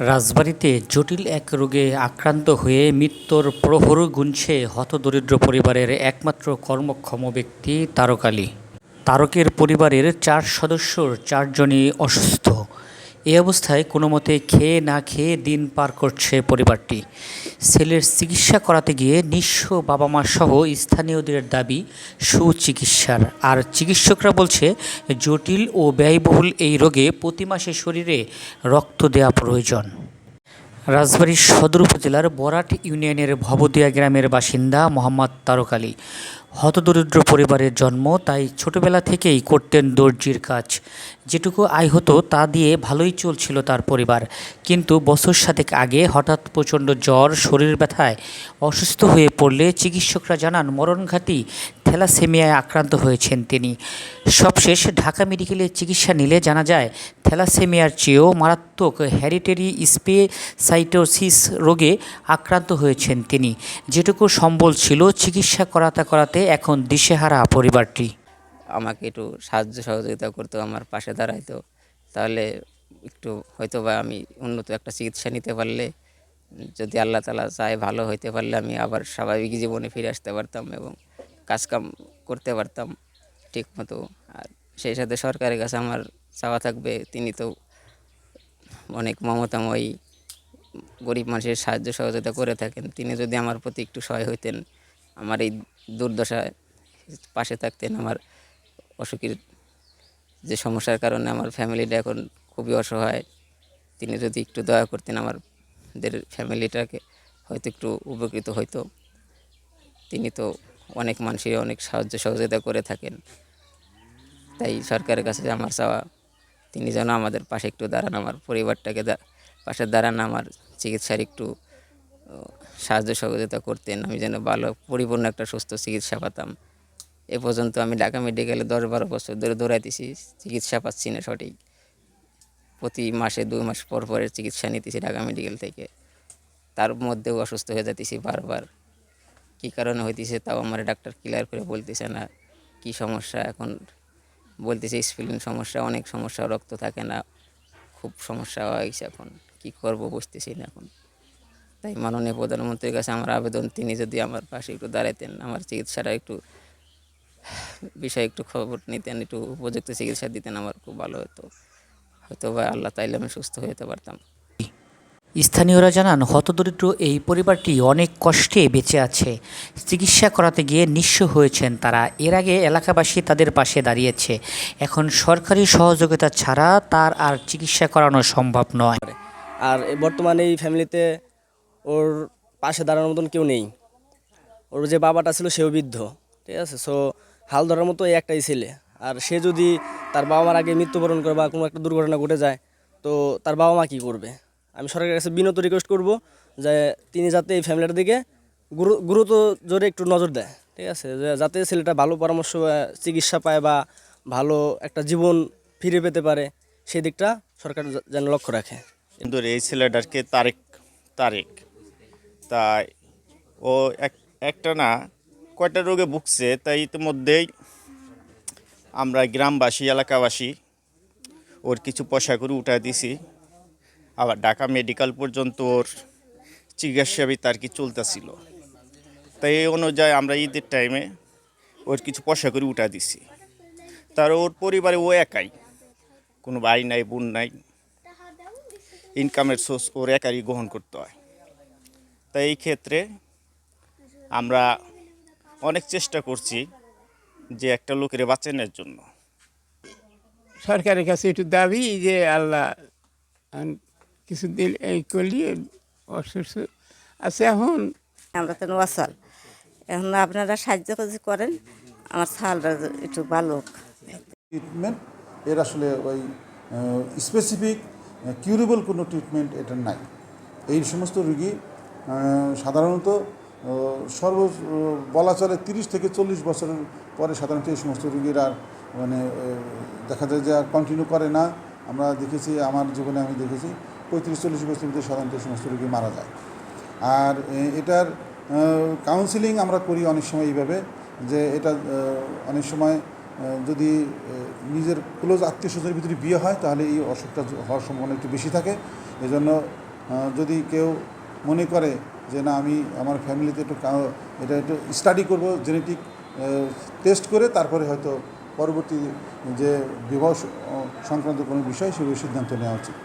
রাজবাড়ীতে জটিল এক রোগে আক্রান্ত হয়ে মৃত্যুর প্রহর গুনছে হতদরিদ্র পরিবারের একমাত্র কর্মক্ষম ব্যক্তি তারকালী। তারকের পরিবারের চার সদস্যর চারজনই অসুস্থ। এই অবস্থায় কোনো মতে খেয়ে না খেয়ে দিন পার করছে পরিবারটি। ছেলের চিকিৎসা করাতে গিয়ে নিঃস্ব বাবা মা সহ স্থানীয়দের দাবি সুচিকিৎসার। আর চিকিৎসকরা বলছে, জটিল ও ব্যয়বহুল এই রোগে প্রতি মাসে শরীরে রক্ত দেওয়া প্রয়োজন। রাজবাড়ীর সদর উপজেলার বরাট ইউনিয়নের ভবদিয়া গ্রামের বাসিন্দা মোহাম্মদ তারক আলী। হতদরিদ্র পরিবারের জন্ম, তাই ছোটবেলা থেকেই করতেন দর্জির কাজ। যেটুকু আয় হতো, তা দিয়ে ভালোই চলছিল তার পরিবার। কিন্তু বছর সাতেক আগে হঠাৎ প্রচণ্ড জ্বর, শরীর ব্যথায় অসুস্থ হয়ে পড়লে চিকিৎসকরা জানান, মরণঘাতী থ্যালাসেমিয়ায় আক্রান্ত হয়েছেন তিনি। সবশেষ ঢাকা মেডিকেলে চিকিৎসা নিলে জানা যায়, থ্যালাসেমিয়ার চেয়েও মারাত্মক হ্যারিটেরি স্পেসাইটোসিস রোগে আক্রান্ত হয়েছেন তিনি। যেটুকু সম্বল ছিল, চিকিৎসা করাতে করাতে এখন দিশেহারা পরিবারটি। আমাকে একটু সাহায্য সহযোগিতা করতো, আমার পাশে দাঁড়াইতো। তাহলে একটু হয়তো বা আমি উন্নত একটা চিকিৎসা নিতে পারলে, যদি আল্লাহ তালা চায় ভালো হইতে পারলে আমি আবার স্বাভাবিক জীবনে ফিরে আসতে পারতাম এবং কাজকাম করতে পারতাম ঠিক মতো আর সেই সাথে সরকারের কাছে আমার চাওয়া থাকবে, তিনি তো অনেক মমতাময়ী, গরিব মানুষের সাহায্য সহযোগিতা করে থাকেন। তিনি যদি আমার প্রতি একটু সহায় হইতেন, আমার এই দুর্দশায় পাশে থাকতেন, আমার অসুখের যে সমস্যার কারণে আমার ফ্যামিলিটা এখন খুবই অসহায়, তিনি যদি একটু দয়া করতেন আমাদের ফ্যামিলিটাকে, হয়তো একটু উপকৃত হইতো। তিনি তো অনেক মানুষের অনেক সাহায্য সহযোগিতা করে থাকেন। তাই সরকারের কাছে আমার চাওয়া তিনি যেন আমাদের পাশে একটু দাঁড়ান, আমার পরিবারটাকে পাশে দাঁড়ান, আমার চিকিৎসার একটু সাহায্য সহযোগিতা করতেন। আমি যেন ভালো, পরিপূর্ণ একটা সুস্থ চিকিৎসা পাতাম। এ পর্যন্ত আমি ঢাকা মেডিকেলে দশ বারো বছর ধরে দৌড়াইতেছি, চিকিৎসা পাচ্ছি না সঠিক। প্রতি মাসে দুই মাস পর পরের চিকিৎসা নিতেছি ঢাকা মেডিকেল থেকে। তার মধ্যেও অসুস্থ হয়ে যাইতেছি বারবার। কী কারণে হইতেছে তাও আমার ডাক্তার ক্লিয়ার করে বলতেছে না। কি সমস্যা এখন বলতেছে স্পিলিং সমস্যা, অনেক সমস্যা, রক্ত থাকে না, খুব সমস্যা হয়েছে এখন, কি করব বুঝতেছি না এখন। তাই মাননীয় প্রধানমন্ত্রীর কাছে আমার আবেদন, তিনি যদি আমার পাশে একটু দাঁড়াতেন আমার চিকিৎসাটা একটু, বিষয়ে একটু খবর নিতেন, একটু উপযুক্ত চিকিৎসা দিতেন, আমার খুব ভালো হতো। হয়তো বা আল্লাহ তাইলে আমি সুস্থ যেতে পারতাম। স্থানীয়রা জানান, হতদরিদ্র এই পরিবারটি অনেক কষ্টে বেঁচে আছে। চিকিৎসা করাতে গিয়ে নিঃস্ব হয়েছেন তারা। এর আগে এলাকাবাসী তাদের পাশে দাঁড়িয়েছে। এখন সরকারি সহযোগিতা ছাড়া তার আর চিকিৎসা করানো সম্ভব নয়। আর বর্তমানে এই ফ্যামিলিতে ওর পাশে দাঁড়ানোর মতন কেউ নেই। ওর যে বাবাটা ছিল সেও বৃদ্ধ, ঠিক আছে? সো হাল ধরার মতো এই একটাই ছেলে। আর সে যদি তার বাবা মার আগে মৃত্যুবরণ করে বা কোনো একটা দুর্ঘটনা ঘটে যায়, তো তার বাবা মা কী করবে? আমি সরকারের কাছে বিনত রিকোয়েস্ট করব যে তিনি যাতে এই ফ্যামিলিটার দিকে গুরু, গুরুত্ব জোরে একটু নজর দেয়, ঠিক আছে? যাতে ছেলেটা ভালো পরামর্শ চিকিৎসা পায় বা ভালো একটা জীবন ফিরে পেতে পারে, সেই দিকটা সরকার যেন লক্ষ্য রাখে। কিন্তু এই ছেলেটাকে তারেক তারেক? তাই ও এক, একটা না, কয়টা রোগে ভুগছে তাই ইতিমধ্যেই আমরা গ্রামবাসী, এলাকাবাসী ওর কিছু পয়সা করে উঠায় দিছি। আবার ঢাকা মেডিকেল পর্যন্ত ওর চিকিৎসা তার কি চলতেছিল। তাই এই অনুযায়ী আমরা ঈদের টাইমে ওর কিছু পয়সা করে উঠা দিছি। তার ওর পরিবারে ও একাই। কোনো ভাই নাই, বোন নাই। ইনকামের সোর্স ওর একারই গ্রহণ করতে হয়। তাই এই ক্ষেত্রে আমরা অনেক চেষ্টা করছি যে একটা লোকের বাঁচানোর জন্য। সরকারের কাছে একটু দাবি যে আল্লাহ আন কিছু দিল এই করলি অসুস্থ। আছে এখন? আমরা তো নোয়াশাল এখন আপনারা সাহায্য করেন আমার ছালটা একটু ভালো ট্রিটমেন্ট এর আসলে ওই স্পেসিফিক কিউরেবল কোনো ট্রিটমেন্ট এটা নাই। এই সমস্ত রুগী সাধারণত সর্ব বলা চলে তিরিশ থেকে চল্লিশ বছরের পরে সাধারণত এই সমস্ত রুগীর আর মানে দেখা যায় যে আর কন্টিনিউ করে না। আমরা দেখেছি আমার জীবনে আমি দেখেছি পঁয়ত্রিশ চল্লিশ বছর ভিতরে সাধারণত সমস্ত রুগী মারা যায়। আর এটার কাউন্সিলিং আমরা করি অনেক সময় এইভাবে যে এটা অনেক সময় যদি নিজের ক্লোজ আত্মীয় স্বজনের ভিতরে বিয়ে হয় তাহলে এই অসুখটা হওয়ার সম্ভাবনা একটু বেশি থাকে। এজন্য যদি কেউ মনে করে যে না আমি আমার ফ্যামিলিতে একটু এটা একটু স্টাডি করব জেনেটিক টেস্ট করে তারপরে হয়তো পরবর্তী যে বিবাহ সংক্রান্ত কোনো বিষয় সেগুলো সিদ্ধান্ত নেওয়া উচিত।